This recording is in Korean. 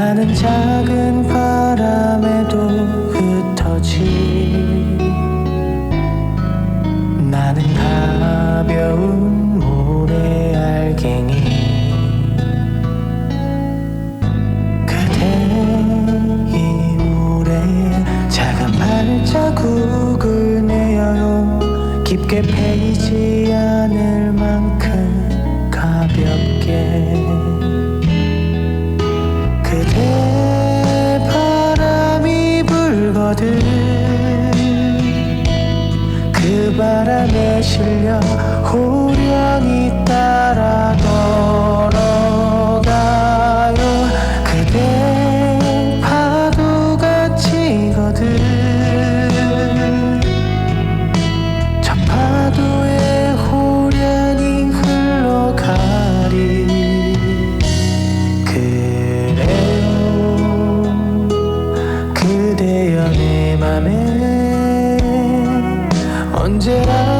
나는 작은 바람에도 흩어질 나는 가벼운 바람에 실려 호련히 따라 걸 언제라